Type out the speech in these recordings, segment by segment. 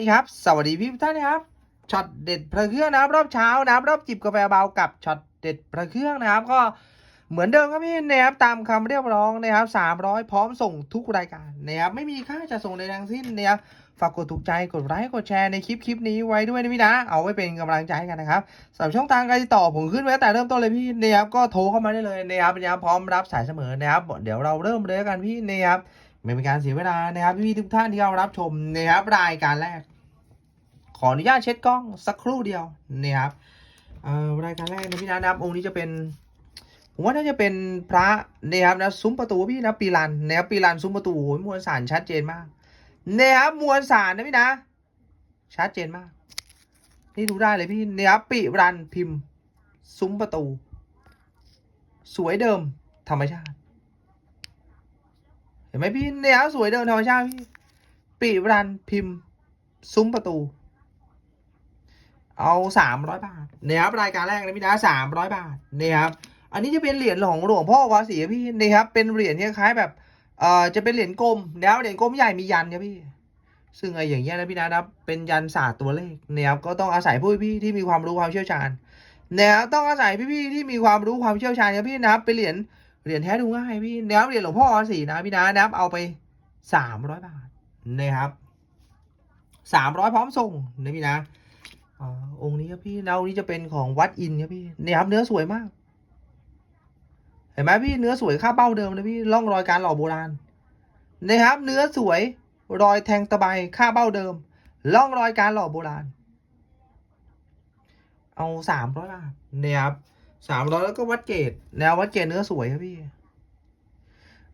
ดีครับ สวัสดีพี่ทุกท่านนะครับช็อตเด็ดพระเครื่องนะครับรอบเช้านะครับรอบจิบกาแฟเบากับช็อตเด็ดพระเครื่องนะครับ ก็เหมือนเดิมครับพี่นะครับตามคำเรียกร้องนะครับสามร้อยพร้อมส่งทุกรายการนะครับไม่มีค่าจะส่งใดทั้งสิ้นนะครับฝากกดถูกใจกดไลค์กดแชร์ในคลิปคลิปนี้ไว้ด้วยนะพี่นะ เอาไว้เป็นกำลังใจให้กันนะครับสำหรับช่องทางการติดต่อผมขึ้นไว้ตั้งแต่เริ่มต้นเลยพี่นะครับก็โทรเข้ามาได้เลยนะครับนะครับพร้อมรับสายเสมอนะครับเดี๋ยวเราเริ่มเลยกันพี่นะครับ ไม่เป็นการเสียเวลานะครับพี่ทุกท่านที่เข้ารับชมนะครับรายการแรก ขออนุญาตเช็ดกล้องสักครู่เดียวนะครับรายการแรกนะพี่นะนะครับองค์นี้จะเป็นผมว่าน่าจะเป็นพระนะครับนะซุ้มประตูพี่นะปีรันนะครับปีรันซุ้มประตูโอ้ยมวลสารชัดเจนมากนะครับมวลสารนะพี่นะ ชัดเจนมาก นี่ดูได้เลยพี่นะครับปีรันพิมพ์ ซุ้มประตู สวยเดิม ธรรมชาติ ห็นไหมพี่เนี่ยสวยเดินธรรมชาติพี่ปีรันพิมพ์ ซุ้มประตู เอาสามร้อยบาทเนี่ยครับรายการแรกนะพี่นะสามร้อยบาทเนี่ยครับ อันนี้จะเป็นเหรียญของหลวงพ่อวาสีพี่นี่ครับเป็นเหรียญคล้ายแบบเอ่อจะเป็นเหรียญกลมนะครับเหรียญกลมใหญ่มียันครับพี่ ซึ่งไอ้อย่างเงี้ยนะพี่นะครับเป็นยันศาสตร์ตัวเลขเนี่ยครับก็ต้องอาศัยผู้พี่ที่มีความรู้ความเชี่ยวชาญเนี่ยครับต้องอาศัยพี่ๆที่มีความรู้ความเชี่ยวชาญครับพี่นะครับเป็นเหรียญ เหรียญแท้ดูง่ายพี่นะครับเหรียญหลวงพ่อสี่นะพี่นะนะครับเอาไปสามร้อยบาทนะครับสามร้อยพร้อมส่งนะพี่นะอ่าองค์นี้ครับพี่เนะอนี้จะเป็นของวัดอินครับพี่เนี่ยครับเนื้อสวยมาก เห็นไหมพี่เนื้อสวยค่าเป้าเดิมนะพี่ร่องรอยการหล่อโบราณนะครับ เนื้อสวยรอยแทงตะไบค่าเป้าเดิมร่องรอยการหล่อโบราณ เอาสามร้อยบาทเนี่ยครับ สามร้อยแล้วก็วัดเกตแนววัดเกตเนื้อสวยครับพี่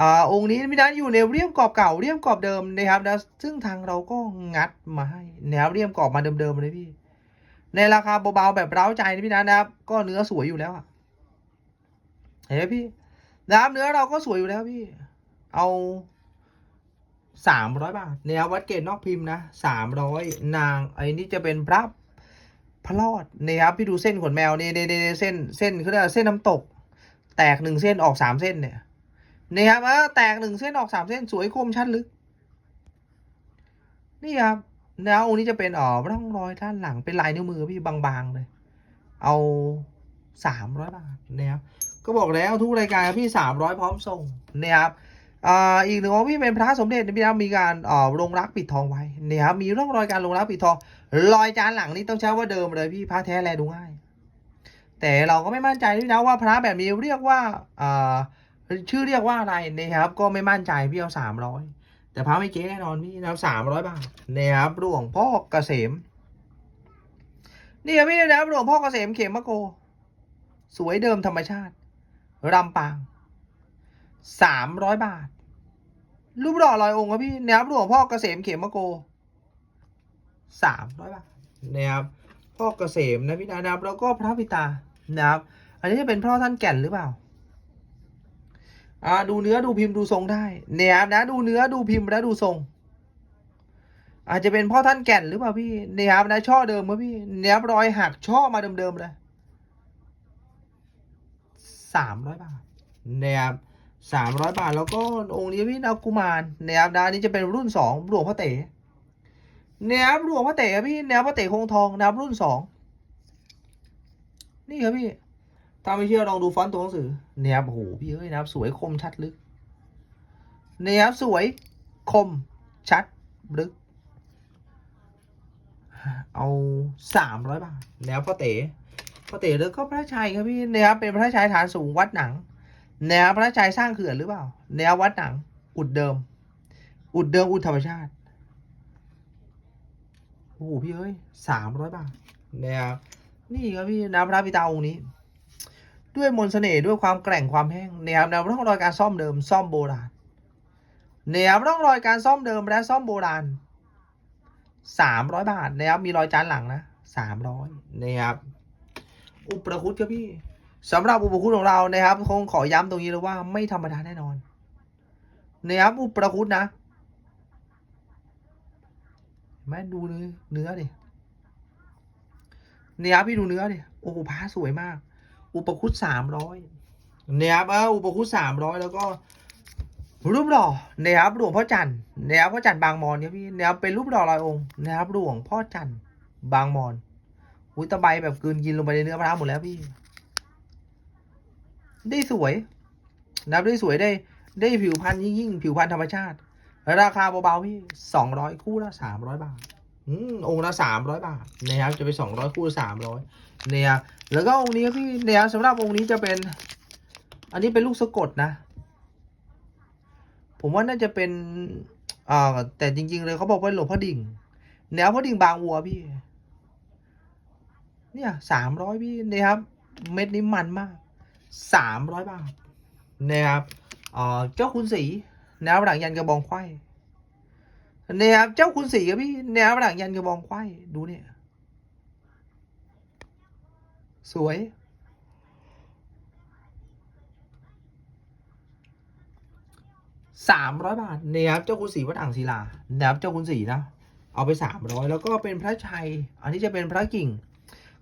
อ่าองค์นี้พี่นัทอยู่ในเรียมกรอบเก่าเรียมกรอบเดิมนะครับนะซึ่งทางเราก็งัดมาให้แนวเรียมกรอบมาเดิมๆเลยพี่ ในราคาเบาๆแบบเร้าใจนะพี่นัทนะครับ ก็เนื้อสวยอยู่แล้วอะเห็นไหมพี่น้ำเนื้อเราก็สวยอยู่แล้วพี่ เอาสามร้อยบาทแนววัดเกตนอกพิมพ์นะสามร้อยนางไอ้นี่จะเป็นพระ พระรอดนี่ครับพี่ดูเส้นขนแมวนี่นี่นี่เส้นเส้นเขาเรียกเส้นน้ำตก แตกหนึ่งเส้นออกสามเส้นเนี่ยนี่ครับเออแตกหนึ่งเส้นออกสามเส้นสวยคมชัดลึก นี่ครับแนวองค์นี้จะเป็นอ๋อร่องรอยด้านหลังเป็นลายนิ้วมือพี่บางๆเลย เอาสามร้อยบาทนะครับก็บอกแล้วทุกรายการพี่สามร้อยพร้อมส่งนะครับ อีกหนึ่งองค์พี่เป็นพระสมเด็จนะพี่นะมีการอ่อลงรักปิดทองไว้เนี่ยครับมีร่องรอยการลงรักปิดทองรอยจานหลังนี่ต้องใช้ว่าเดิมเลยพี่พระแท้แลดูง่าย แต่เราก็ไม่มั่นใจด้วยนะว่าพระแบบนี้เรียกว่าชื่อเรียกว่าอะไรนะครับ ก็ไม่มั่นใจพี่เอาสามร้อยแต่พระไม่เก๊แน่นอนพี่นะสามร้อยบาทนะครับหลวงพ่อเกษมนี่ครับพี่นะครับหลวงพ่อเกษมเขมมะโก สวยเดิมธรรมชาติรำปางสามร้อยบาท รูปหล่อลอยองค์ครับพี่นะครับหลวงพ่อเกษมเขมมะโกสามร้อยบาทนะครับพ่อเกษมนะพี่นะครับ แล้วก็พระพิตานะครับ อันนี้จะเป็นพ่อท่านแก่นหรือเปล่าอ่าดูเนื้อดูพิมพ์ดูทรงได้นะครับนะดูเนื้อดูพิมพ์และดูทรง อาจจะเป็นพ่อท่านแก่นหรือเปล่าพี่นะครับนะช่อเดิมครับพี่นะครับรอยหักช่อมาเดิมๆเลยสามร้อยบาทนะครับ สามร้อยบาท แล้วก็องค์นี้พี่นากุมารนะครับนะอันนี้จะเป็นรุ่นสองหลวงพ่อเต๋แนวหลวงพ่อเต๋ครับพี่แนวพ่อเต๋คงทองแนวรุ่นสองนี่ครับพี่ถ้าไม่เชื่อลองดูฟอนต์ตัวหนังสือแนวโอ้โหพี่เอ้ยแนวสวยคมชัดลึกแนวสวยคมชัดลึก เอาสามร้อยบาทแนวพ่อเต๋พ่อเต๋แล้วก็พระชัยครับพี่แนวเป็นพระชัยฐานสูงวัดหนัง แนวพระชัยสร้างเขื่อนหรือเปล่า แนววัดหนัง อุดเดิม อุดเดิมอุดธรรมชาติ โอ้โหพี่เอ้ยสามร้อยบาทเนี่ยครับนี่ครับพี่น้ำพระพิตาองค์นี้ ด้วยมนต์เสน่ห์ด้วยความแกร่งความแห้งเนี่ยครับแนวร่องรอยการซ่อมเดิม ซ่อมโบราณเนี่ยครับร่องรอยการซ่อมเดิมและซ่อมโบราณสามร้อยบาทนะครับมีรอยจานหลังนะสามร้อยนะครับอุปคุตครับพี่ สำหรับอุปคุตของเรานะครับคงขอย้ำตรงนี้เลยว่าไม่ธรรมดาแน่นอนนะครับอุปคุตนะแม่ดูเนื้อเนื้อดิเนี่ยครับพี่ดูเนื้อดิโอ้โหผ้าสวยมาก อุปคุตสามร้อยเนี่ยครับเอออุปคุตสามร้อยแล้วก็ รูปหล่อนะครับหลวงพ่อจันทร์นะครับพ่อจันทร์บางมอนเนี่ยพี่นะครับเป็นรูปหล่อลอยองค์นะครับหลวงพ่อจันทร์บางมอนอุ้ยตะไบแบบกืนกินลงไปในเนื้อพระหมดแล้วพี่ ได้สวยนะครับได้สวยได้ได้ผิวพรรณยิ่งๆผิวพรรณธรรมชาติ ราคาเบาๆพี่สองร้อยคู่ละสามร้อยบาทอืมองค์ละสามร้อยบาทนะครับจะเป็นสองร้อยคู่สามร้อยเนี่ยแล้วก็องค์นี้พี่เนี่ยสำหรับองค์นี้จะเป็น อันนี้เป็นลูกสะกดนะ ผมว่าน่าจะเป็นอ่าแต่จริง ๆ เลยเขาบอกว่าหลวงพ่อดิ่งแนวพ่อดิ่งบางวัวพี่ เนี่ยสามร้อยพี่นะครับ เม็ดนี้มันมาก สามร้อยบาทนะครับเจ้าคุณสีแนวหลังยันกระบองไขว้นะครับเจ้าคุณสีครับพี่แนวหลังยันกระบองไขว้ดูเนี่ย สวยสามร้อยบาทเนี่ยครับเจ้าคุณสีวัดอ่างศิลานะครับเจ้าคุณสีนะเอาไปสามร้อยแล้วก็เป็นพระชัย อันนี้จะเป็นพระกิ่ง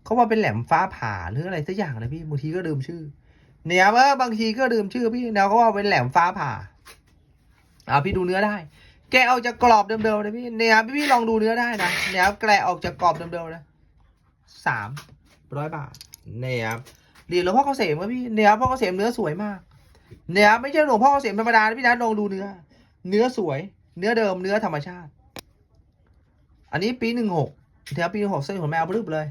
เขาว่าเป็นแหลมฟ้าผ่าหรืออะไรสักอย่างเลยพี่บางทีก็ลืมชื่อ เนี่ยว่าบางทีก็ลืมชื่อพี่แนวเขาว่าเป็นแหลมฟ้าผ่าอ่าพี่ดูเนื้อได้ แกะออกจากกรอบเดิมๆเลยพี่เนี่ยครับพี่ลองดูเนื้อได้นะเนี่ยแกะออกจากกรอบเดิมๆเลยสามร้อยบาทเนี่ยครับเหรียญหลวงพ่อเกษมครับพี่เนี่ยพ่อเกษมเนื้อสวยมาก เนี่ยบไม่ใช่หลวงพ่อเกษมธรรมดาพี่นะลองดูเนื้อ เนื้อสวย เนื้อเดิมเนื้อธรรมชาติ อันนี้ปีหนึ่งหกเดี๋ยวปีหนึ่งหกเส้นขนแมวรึบเลย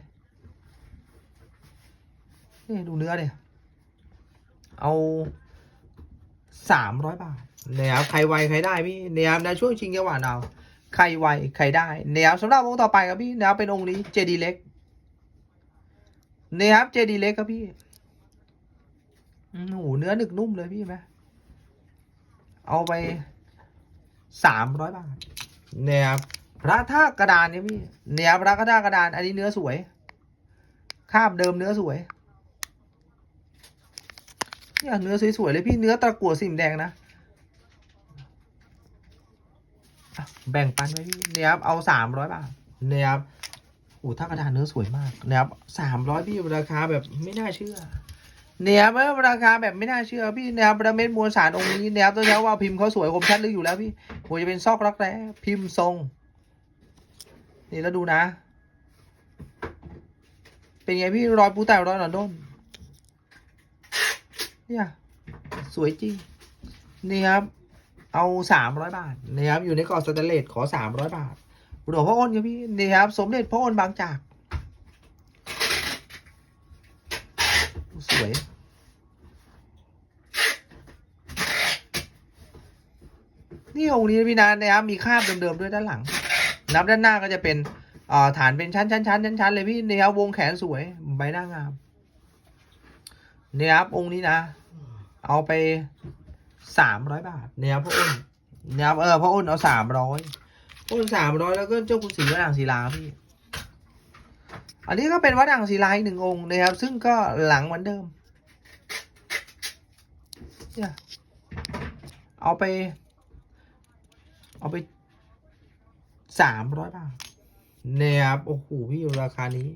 นี่ดูเนื้อเนี่ย เอาสามร้อยบาทเนี่ยครับใครไวใครได้พี่เนี่ยครับในช่วงชิงจังหวะเราใครไวใครได้เนี่ยครับสำหรับองค์ต่อไปครับพี่เนี่ยครับเป็นองค์นี้เจดีเล็กเนี่ยครับเจดีเล็กครับพี่โอ้โหเนื้อหนึกนุ่มเลยพี่ไหมเอาไปสามร้อยบาทเนี่ยครับพระท่ากระดานเนี่ยพี่เนี่ยครับพระท่ากระดาน อันนี้เนื้อสวย คาบเดิมเนื้อสวย เนี่ยเนื้อสวยๆเลยพี่เนื้อตะกั่วสีแดงนะแบ่งปันไว้พี่เนี่ยครับเอาสามร้อยบาทเนี่ยครับโอ้ถ้ากระดานเนื้อสวยมากนะครับสามร้อยพี่ราคาแบบไม่น่าเชื่อเนี่ยครับราคาแบบไม่น่าเชื่อพี่เนี่ยครับประเม็ดมวลสารองค์นี้เนี่ยครับต้องใช้ว่าพิมพ์เขาสวยคมชัดลึกอยู่แล้วพี่โอ้จะเป็นซอกรักแร้พิมพ์ทรง นี่แล้วดูนะ เป็นไงพี่รอยปูแต่รอยหนอนด้น เนี่ยสวยจริงนี่ครับเอาสามร้อยบาทนี่ครับอยู่ในกรอบสแตนเลสขอสามร้อยบาทหลวงพ่ออ้นครับพี่นี่ครับ สมเด็จพ่ออ้นบางจาก สวยนี่องค์นี้พี่นานนะครับมีคาบเดิมๆด้วยด้านหลังนับด้านหน้าก็จะเป็นฐานเป็นชั้นชั้นชั้นชั้นชั้นเลยพี่นี่ครับวงแขนสวยใบหน้างาม เนี่ครับองค์นี้นะ เอาไปสามร้อยบาทเนี่ยครับพ่ออ้นเนี่ยครับเออพ่ออ้นเอาสามร้อยอ้นสามร้อยแล้วก็เจ้าคุณศรีวัดอ่างศิลาพี่ อันนี้ก็เป็นวัดอ่างศิลาอีกหนึ่งองค์นะครับ ซึ่งก็หลังเหมือนเดิมเนี่ยเอาไป เอาไปสามร้อยบาทเนี่ยครับโอ้โหพี่ราคานี้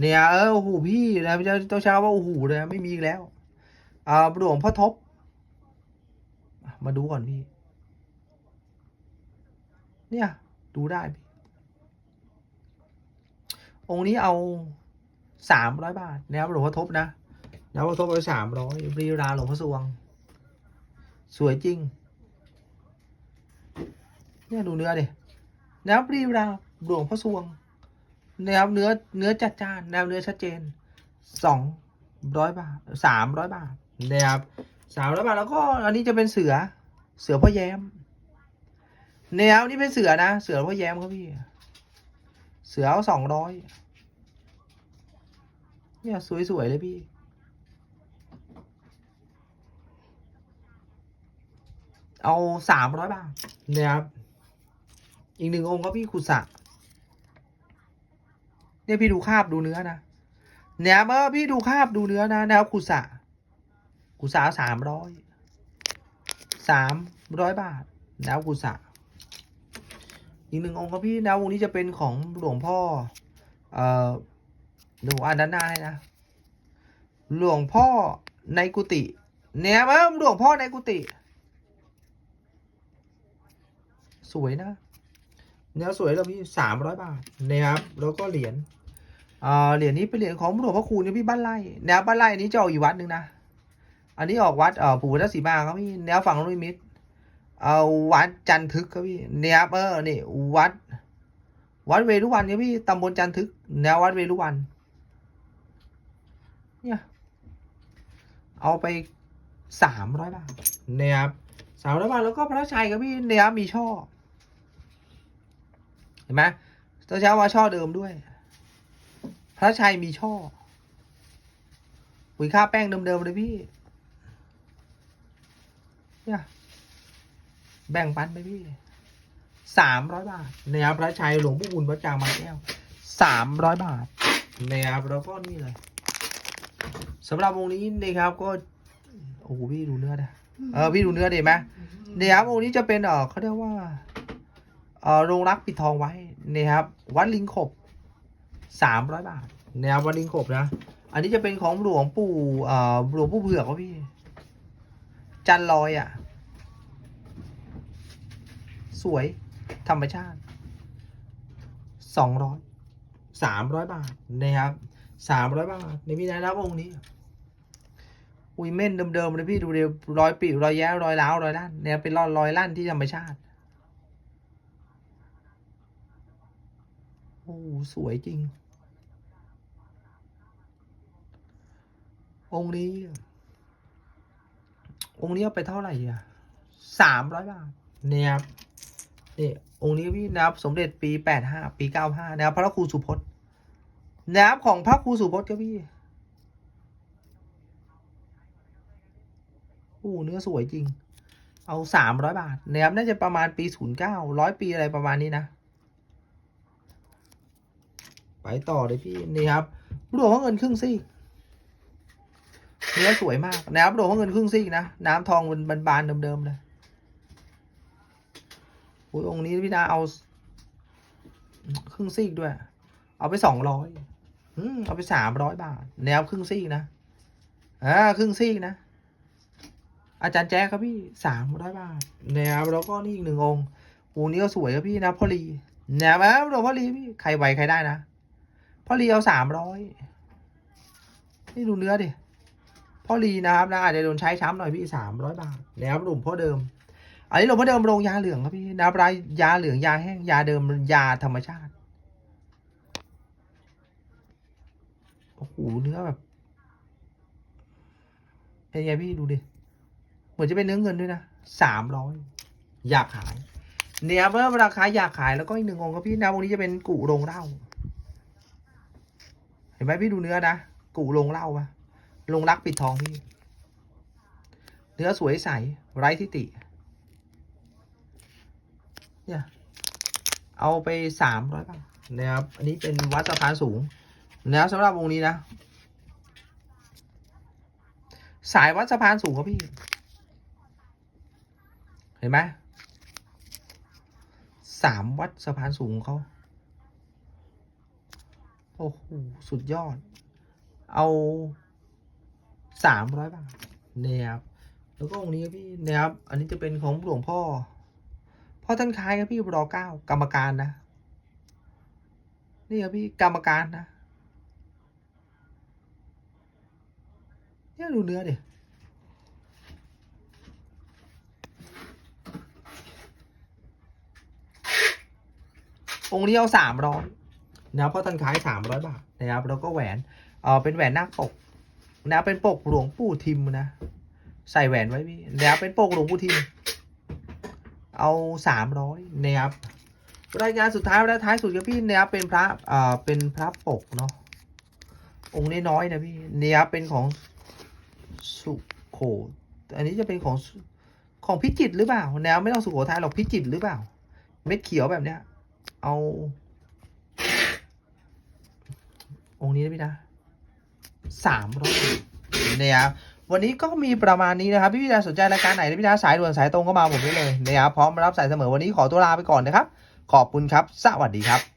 เนี่ยเออโอ้โหพี่นะพี่เจ้าเจ้าชาวว่าโอ้โหเลยไม่มีอีกแล้ว อ่าหลวงพ่อทบ มาดูก่อนพี่ เนี่ย ดูได้พี่ องค์นี้เอาสามร้อยบาทนะครับหลวงพ่อทบนะหลวงพ่อทบเอาสามร้อยรีราหลวงพ่อสวง สวยจริง เนี่ยดูเนื้อดินะครับรีราหลวงพ่อสวง นะครับเนื้อเนื้อจัดจ้านนะครับเนื้อชัดเจนสองร้อยบาทสามร้อยบาทนะครับสามร้อยบาทแล้วก็อันนี้จะเป็นเสือเสือพ่อแย้มแนวนี่เป็นเสือนะ เสือพ่อแย้มครับพี่เสือเอาสองร้อยเนี่ยสวยๆเลยพี่เอาสามร้อยบาทนะครับ อีกหนึ่งองค์ก็พี่ขุสะ เนี่ยพี่ดูคาบดูเนื้อนะเนี่ยเมื่อพี่ดูคาบดูเนื้อนะนะครับกุสะกุสะสามร้อยสามร้อยบาทนะครับกุสะอีกหนึ่งองค์ครับพี่นะวงนี้จะเป็นของหลวงพ่อ เอ่อเดี๋ยวอ่านด้านหน้าให้นะหลวงพ่อในกุฏิเนี่ยเมื่อหลวงพ่อในกุฏิสวยนะ เนื้อสวยแล้วพี่สามร้อยบาทนะครับแล้วก็เหรียญ เหรียญนี้เป็นเหรียญของหลวงพ่อคูณเนี่ยพี่บ้านไร่แนวบ้านไร่อันนี้จะออกอีกวัดหนึ่งนะ อันนี้ออกวัดเอ่อปู่พุทธศรีมาครับพี่แนวฝั่งลุยมิตรเอาวัดจันทึกครับพี่เนี่ยครับเออนี่วัด วัดเวรุวันครับพี่ตำบลจันทึก แนววัดเวรุวัน เนี่ย เอาไปสามร้อยบาทเนี่ยครับสามร้อยบาทแล้วก็พระชัยครับพี่เนี่ยครับมีช่อ เห็นไหมตัวเช้าว่าช่อเดิมด้วย พระชัยมีช่อปุ๋ยค่าแป้งเดิมๆเลยพี่ เนี่ย แบ่งปันไปพี่ สามร้อยบาทนะครับพระชัยหลวงปู่บุญวัดจางบาแก้วสามร้อยบาทนะครับแล้วก็นี่เลยสำหรับวงนี้นะครับก็ โอ้โหพี่ดูเนื้อนะเออพี่ดูเนื้อดีไหมเนี่ยครับวงนี้จะเป็นเออเขาเรียกว่าเออโรงรักปิดทองไว้นะครับ วัดลิงขบ สามร้อยบาทนะครับวัดลิงขบนะ อันนี้จะเป็นของหลวงปู่เอ่อหลวงปู่เผือกครับพี่ จันลอยอะ สวย ธรรมชาติสองร้อยสามร้อยบาทนะครับสามร้อยบาทในพี่นะครับองค์นี้อุ้ยเม่นเดิมๆเลยพี่ดูเดียวรอยปีรอยแย้รอยร้าวรอยลั่นเนี่ยเป็นรอยรอยลั่นที่ธรรมชาติโอ้สวยจริง องค์นี้ องค์นี้เอาไปเท่าไหร่อะสามร้อยบาทเนี่ยครับนี่องค์นี้พี่นะครับสมเด็จปีแปดห้าปีเก้าห้านะครับพระครูสุพจน์นะครับของพระครูสุพจน์ครับพี่โอ้เนื้อสวยจริง เอาสามร้อยบาทนะครับน่าจะประมาณปีศูนย์เก้าร้อยปีอะไรประมาณนี้นะ ไปต่อเลยพี่นี่ครับหลวงพ่อเงินครึ่งซี่ เนื้อสวยมากนะครับโดดเขาเงินครึ่งซีกนะ น้ำทองมันบานเดิมๆเลยโอ้ยองค์นี้พี่นาเอา ครึ่งซีกด้วย เอาไปสองร้อยเอาไปสามร้อยบาท แนวครึ่งซีกนะอ่าครึ่งซีกนะ อาจารย์แจ๊คครับพี่สามร้อยบาท แนวแล้วก็นี่อีกหนึ่งองค์องค์นี้ก็สวยครับพี่นะพอลีแนวนะโดพอลีพี่ใครไหวใครได้นะพอลีเอาสามร้อยนี่ดูเนื้อดิ พ่อลีนะครับนะอาจจะโดนใช้ช้ำหน่อยพี่สามร้อยบาทนะครับหลุมพ่อเดิม อันนี้หลวงพ่อเดิมโรงยาเหลืองครับพี่นะครับรายยาเหลืองยาแห้งยาเดิมยาธรรมชาติโอ้โหเนื้อแบบเป็นไงพี่ดูดิเหมือนจะเป็นเนื้อเงินด้วยนะสามร้อยอยากขายเนี่ยเมื่อราคาอยากขายแล้วก็อีกหนึ่งองค์ครับพี่นะวงนี้จะเป็นกู่โรงเหล้าเห็นไหมพี่ดูเนื้อนะกู่โรงเหล้าปะ ลงรักปิดทองพี่ เนื้อสวยใส ไร้ทิฏฐิเนี่ยเอาไปสามร้อยบาทนะครับ อันนี้เป็นวัดสะพานสูงนะครับสำหรับวงนี้นะ สายวัดสะพานสูงครับพี่ เห็นไหมสามวัดสะพานสูงของเขาโอ้โห สุดยอด เอา สามร้อยบาทนะครับแล้วก็องค์นี้ครับพี่นะครับ อันนี้จะเป็นของหลวงพ่อ พ่อท่านคล้ายครับพี่รอเก้ากรรมการนะ นี่ครับพี่กรรมการนะ เนี่ยดูเนื้อดิองค์นี้เอาสามร้อยนะครับเพราะท่านขายสามร้อยบาทนะครับ แล้วก็แหวน เออเป็นแหวนนาคปก นะเป็นปกหลวงปู่ทิมนะ ใส่แหวนไว้พี่นะเป็นปกหลวงปู่ทิม เอาสามร้อยนะครับรายงานสุดท้ายและท้ายสุดครับพี่นะครับเป็นพระอ่าเป็นพระปกเนาะองค์น้อยๆนะพี่นะครับเป็นของสุโขอันนี้จะเป็นของของพิจิตรหรือเปล่าแนวไม่ต้องสุโขทัยหรอกพิจิตรหรือเปล่า เม็ดเขียวแบบเนี้ย เอา องค์นี้นะพี่นะ สามร้อยนะครับวันนี้ก็มีประมาณนี้นะครับ พี่พี่ดาสนใจรายการไหนพี่ดาสายด่วนสายตรงก็มาผมได้เลยนะครับพร้อมรับสายเสมอวันนี้ขอตัวลาไปก่อนนะครับ ขอบคุณครับ สวัสดีครับ